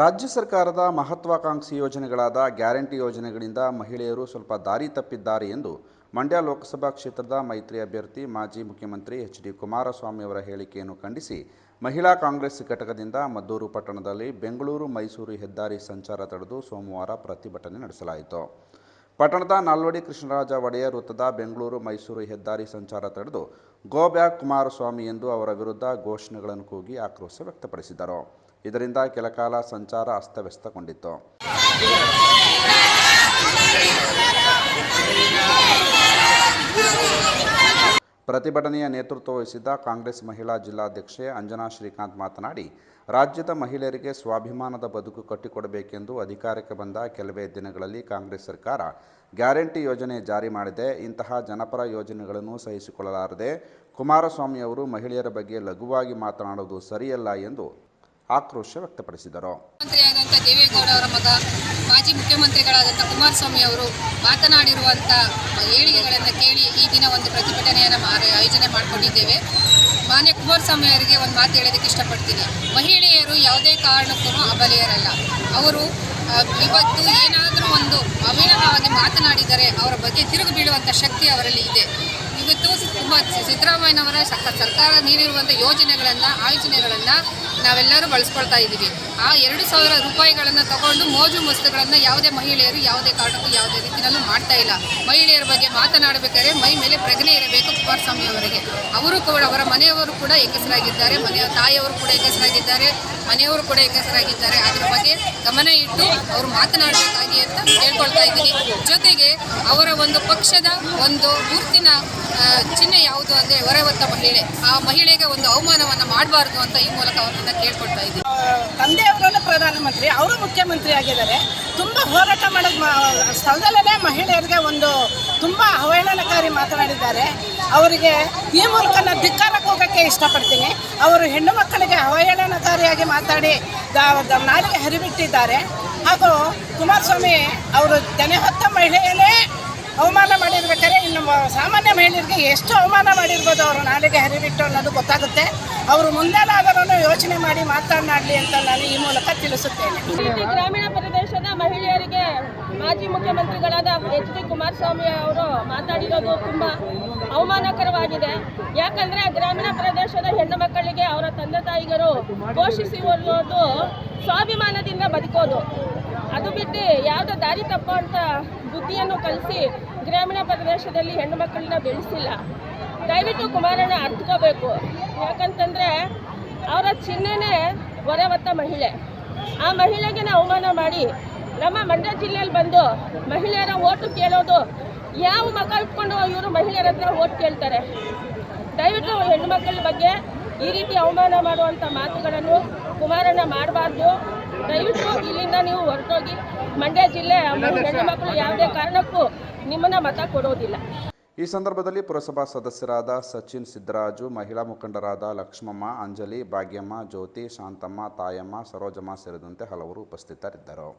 ರಾಜ್ಯ ಸರ್ಕಾರದ ಮಹತ್ವಾಕಾಂಕ್ಷಿ ಯೋಜನೆಗಳಾದ ಗ್ಯಾರಂಟಿ ಯೋಜನೆಗಳಿಂದ ಮಹಿಳೆಯರು ಸ್ವಲ್ಪ ದಾರಿ ತಪ್ಪಿದ್ದಾರೆ ಎಂದು ಮಂಡ್ಯ ಲೋಕಸಭಾ ಕ್ಷೇತ್ರದ ಮೈತ್ರಿ ಅಭ್ಯರ್ಥಿ ಮಾಜಿ ಮುಖ್ಯಮಂತ್ರಿ ಎಚ್ ಡಿ ಕುಮಾರಸ್ವಾಮಿ ಅವರ ಹೇಳಿಕೆಯನ್ನು ಖಂಡಿಸಿ, ಮಹಿಳಾ ಕಾಂಗ್ರೆಸ್ ಘಟಕದಿಂದ ಮದ್ದೂರು ಪಟ್ಟಣದಲ್ಲಿ ಬೆಂಗಳೂರು ಮೈಸೂರು ಹೆದ್ದಾರಿ ಸಂಚಾರ ತಡೆದು ಸೋಮವಾರ ಪ್ರತಿಭಟನೆ ನಡೆಸಲಾಯಿತು. ಪಟ್ಟಣದ ನಾಲ್ವಡಿ ಕೃಷ್ಣರಾಜ ಒಡೆಯರ್ ವೃತ್ತದ ಬೆಂಗಳೂರು ಮೈಸೂರು ಹೆದ್ದಾರಿ ಸಂಚಾರ ತಡೆದು ಗೋ ಬ್ಯಾಕ್ ಕುಮಾರಸ್ವಾಮಿ ಎಂದು ಅವರ ವಿರುದ್ಧ ಘೋಷಣೆಗಳನ್ನು ಕೂಗಿ ಆಕ್ರೋಶ ವ್ಯಕ್ತಪಡಿಸಿದರು. ಇದರಿಂದ ಕೆಲಕಾಲ ಸಂಚಾರ ಅಸ್ತವ್ಯಸ್ತಗೊಂಡಿತ್ತು. ಪ್ರತಿಭಟನೆಯ ನೇತೃತ್ವ ವಹಿಸಿದ್ದ ಕಾಂಗ್ರೆಸ್ ಮಹಿಳಾ ಜಿಲ್ಲಾಧ್ಯಕ್ಷೆ ಅಂಜನಾ ಶ್ರೀಕಾಂತ್ ಮಾತನಾಡಿ, ರಾಜ್ಯದ ಮಹಿಳೆಯರಿಗೆ ಸ್ವಾಭಿಮಾನದ ಬದುಕು ಕಟ್ಟಿಕೊಡಬೇಕೆಂದು ಅಧಿಕಾರಕ್ಕೆ ಬಂದ ಕೆಲವೇ ದಿನಗಳಲ್ಲಿ ಕಾಂಗ್ರೆಸ್ ಸರ್ಕಾರ ಗ್ಯಾರಂಟಿ ಯೋಜನೆ ಜಾರಿ ಮಾಡಿದೆ. ಇಂತಹ ಜನಪರ ಯೋಜನೆಗಳನ್ನು ಸಹಿಸಿಕೊಳ್ಳಲಾರದೆ ಕುಮಾರಸ್ವಾಮಿ ಅವರು ಮಹಿಳೆಯರ ಬಗ್ಗೆ ಲಘುವಾಗಿ ಮಾತನಾಡುವುದು ಸರಿಯಲ್ಲ ಎಂದು ಆಕ್ರೋಶ ವ್ಯಕ್ತಪಡಿಸಿದರು. ಮುಖ್ಯಮಂತ್ರಿಯಾದಂಥ ದೇವೇಗೌಡ ಅವರ ಮಗ, ಮಾಜಿ ಮುಖ್ಯಮಂತ್ರಿಗಳಾದಂಥ ಕುಮಾರಸ್ವಾಮಿ ಅವರು ಮಾತನಾಡಿರುವಂಥ ಹೇಳಿಕೆಗಳನ್ನು ಕೇಳಿ ಈ ದಿನ ಒಂದು ಪ್ರತಿಭಟನೆಯನ್ನು ಆಯೋಜನೆ ಮಾಡಿಕೊಂಡಿದ್ದೇವೆ. ಮಾನ್ಯ ಕುಮಾರಸ್ವಾಮಿ ಅವರಿಗೆ ಒಂದು ಮಾತು ಹೇಳೋದಕ್ಕೆ ಇಷ್ಟಪಡ್ತೀನಿ. ಮಹಿಳೆಯರು ಯಾವುದೇ ಕಾರಣಕ್ಕೂ ಅಬಲೆಯರಲ್ಲ. ಅವರು ಇವತ್ತು ಏನಾದರೂ ಒಂದು ಅವಿನವಾಗಿ ಮಾತನಾಡಿದರೆ ಅವರ ಬಗ್ಗೆ ತಿರುಗಿ ಬೀಳುವಂಥ ಶಕ್ತಿ ಅವರಲ್ಲಿ ಇದೆ. ಇವತ್ತು ತುಂಬ ಸಿದ್ದರಾಮಯ್ಯನವರ ಸರ್ಕಾರ ನೀಡಿರುವಂಥ ಯೋಜನೆಗಳನ್ನು, ಆಯೋಜನೆಗಳನ್ನು ನಾವೆಲ್ಲರೂ ಬಳಸ್ಕೊಳ್ತಾ ಇದ್ದೀವಿ. ಆ ಎರಡು ಸಾವಿರ ರೂಪಾಯಿಗಳನ್ನು ತಗೊಂಡು ಮೋಜು ಮಸ್ತುಗಳನ್ನು ಯಾವುದೇ ಮಹಿಳೆಯರು ಯಾವುದೇ ಕಾರಣಕ್ಕೂ ಯಾವುದೇ ರೀತಿಯಲ್ಲೂ ಮಾಡ್ತಾ ಇಲ್ಲ. ಮಹಿಳೆಯರ ಬಗ್ಗೆ ಮಾತನಾಡಬೇಕಾದ್ರೆ ಮೈ ಮೇಲೆ ಪ್ರಜ್ಞೆ ಇರಬೇಕು ಕುಮಾರಸ್ವಾಮಿ ಅವರಿಗೆ. ಅವರು ಕೂಡ ಅವರ ಮನೆಯವರು ಕೂಡ ಹೆಂಗಸರಾಗಿದ್ದಾರೆ, ಮನೆಯ ತಾಯಿಯವರು ಕೂಡ ಹೆಂಗಸರಾಗಿದ್ದಾರೆ, ಮನೆಯವರು ಕೂಡ ಹೆಂಗಸರಾಗಿದ್ದಾರೆ. ಅದರ ಬಗ್ಗೆ ಗಮನ ಇಟ್ಟು ಅವರು ಮಾತನಾಡಬೇಕಾಗಿ ಅಂತ ಕೇಳ್ಕೊಳ್ತಾ ಇದ್ದೀನಿ ಜೊತೆಗೆ ಅವರ ಒಂದು ಪಕ್ಷದ ಒಂದು ಗುರುತಿನ ಚಿಹ್ನೆ ಯಾವುದು ಅಂದರೆ ಹೊರವತ್ತ ಮಹಿಳೆ. ಆ ಮಹಿಳೆಗೆ ಒಂದು ಅವಮಾನವನ್ನು ಮಾಡಬಾರ್ದು ಅಂತ ಈ ಮೂಲಕ ಅವರನ್ನ ಕೇಳ್ಕೊಳ್ತಾ ತಂದೆ ತಂದೆಯವರನ್ನು ಪ್ರಧಾನಮಂತ್ರಿ, ಅವರು ಮುಖ್ಯಮಂತ್ರಿ ಆಗಿದ್ದಾರೆ. ತುಂಬ ಹೋರಾಟ ಮಾಡೋದು ಸ್ಥಳದಲ್ಲೇ ಮಹಿಳೆಯರಿಗೆ ಒಂದು ತುಂಬ ಅವಹೇಳನಕಾರಿ ಮಾತನಾಡಿದ್ದಾರೆ. ಅವರಿಗೆ ಈ ಮೂಲಕ ನಾನು ಧಿಕ್ಕಾರಕ್ಕೆ ಹೋಗೋಕ್ಕೆ ಇಷ್ಟಪಡ್ತೀನಿ. ಅವರು ಹೆಣ್ಣು ಮಕ್ಕಳಿಗೆ ಅವಹೇಳನಕಾರಿಯಾಗಿ ಮಾತಾಡಿ ನಾಲಿಗೆ ಹರಿಬಿಟ್ಟಿದ್ದಾರೆ. ಹಾಗೂ ಕುಮಾರಸ್ವಾಮಿ ಅವರು ತೆನೆ ಹೊತ್ತ ಮಹಿಳೆಯನ್ನೇ ಅವಮಾನ ಮಾಡಿರ್ಬೇಕಾದ್ರೆ ಇನ್ನು ಸಾಮಾನ್ಯ ಮಹಿಳೆಯರಿಗೆ ಎಷ್ಟು ಅವಮಾನ ಮಾಡಿರ್ಬೋದು ಅವರು ನಾಡಿಗೆ ಹರಿಬಿಟ್ಟು ಅನ್ನೋದು ಗೊತ್ತಾಗುತ್ತೆ. ಅವರು ಮುಂದೆನಾದರೂ ಯೋಚನೆ ಮಾಡಿ ಮಾತನಾಡಲಿ ಅಂತ ನಾನು ಈ ಮೂಲಕ ತಿಳಿಸುತ್ತೇನೆ. ಗ್ರಾಮೀಣ ಪ್ರದೇಶದ ಮಹಿಳೆಯರಿಗೆ ಮಾಜಿ ಮುಖ್ಯಮಂತ್ರಿಗಳಾದ ಎಚ್ ಡಿ ಕುಮಾರಸ್ವಾಮಿ ಅವರು ಮಾತಾಡಿರೋದು ತುಂಬ ಅವಮಾನಕರವಾಗಿದೆ. ಯಾಕಂದರೆ ಗ್ರಾಮೀಣ ಪ್ರದೇಶದ ಹೆಣ್ಣು ಮಕ್ಕಳಿಗೆ ಅವರ ತಂದೆ ತಾಯಿಗರು ಪೋಷಿಸಿರುವುದು ಸ್ವಾಭಿಮಾನದಿಂದ ಬದುಕೋದು. ಅದು ಬಿಟ್ಟು ಯಾವುದೋ ದಾರಿ ತಪ್ಪುವಂಥ ಬುದ್ಧಿಯನ್ನು ಕಲಿಸಿ ಗ್ರಾಮೀಣ ಪ್ರದೇಶದಲ್ಲಿ ಹೆಣ್ಣು ಮಕ್ಕಳನ್ನ ಬೆಳೆಸಿಲ್ಲ. ದಯವಿಟ್ಟು ಕುಮಾರಣ್ಣ ಅರ್ಥಕೋಬೇಕು ಯಾಕಂತಂದರೆ ಅವರ ಚಿಹ್ನೆನೇ ಹೊರವತ್ತ ಮಹಿಳೆ. ಆ ಮಹಿಳೆಗೆ ಅವಮಾನ ಮಾಡಿ ನಮ್ಮ ಮಂಡ್ಯ ಜಿಲ್ಲೆಯಲ್ಲಿ ಬಂದು ಮಹಿಳೆಯರ ಓಟು ಕೇಳೋದು ಯಾವ ಮಗ ಇಟ್ಕೊಂಡು ಇವರು ಮಹಿಳೆಯರ ಹತ್ರ ಓಟ್ ಕೇಳ್ತಾರೆ? ದಯವಿಟ್ಟು ಹೆಣ್ಣು ಮಕ್ಕಳ ಬಗ್ಗೆ ಈ ರೀತಿ ಅವಮಾನ ಮಾಡುವಂಥ ಮಾತುಗಳನ್ನು ಕುಮಾರಣ್ಣ ಮಾಡಬಾರ್ದು. ದಯವಿಟ್ಟು ಇಲ್ಲಿಂದ ನೀವು ಹೊರಟೋಗಿ ಮಂಡ್ಯ ಜಿಲ್ಲೆ ಹೆಣ್ಣು ಮಕ್ಕಳು ಯಾವುದೇ ಕಾರಣಕ್ಕೂ ನಿಮ್ಮನ್ನ ಮತ ಕೊಡೋದಿಲ್ಲ. ಈ ಸಂದರ್ಭದಲ್ಲಿ ಪುರಸಭಾ ಸದಸ್ಯರಾದ ಸಚಿನ್ ಸಿದ್ದರಾಜು ಮಹಿಳಾ ಮುಖಂಡರಾದ ಲಕ್ಷ್ಮಮ್ಮ ಅಂಜಲಿ ಭಾಗ್ಯಮ್ಮ ಜ್ಯೋತಿ ಶಾಂತಮ್ಮ ತಾಯಮ್ಮ ಸರೋಜಮ್ಮ ಸೇರಿದಂತೆ ಹಲವರು ಉಪಸ್ಥಿತರಿದ್ದರು.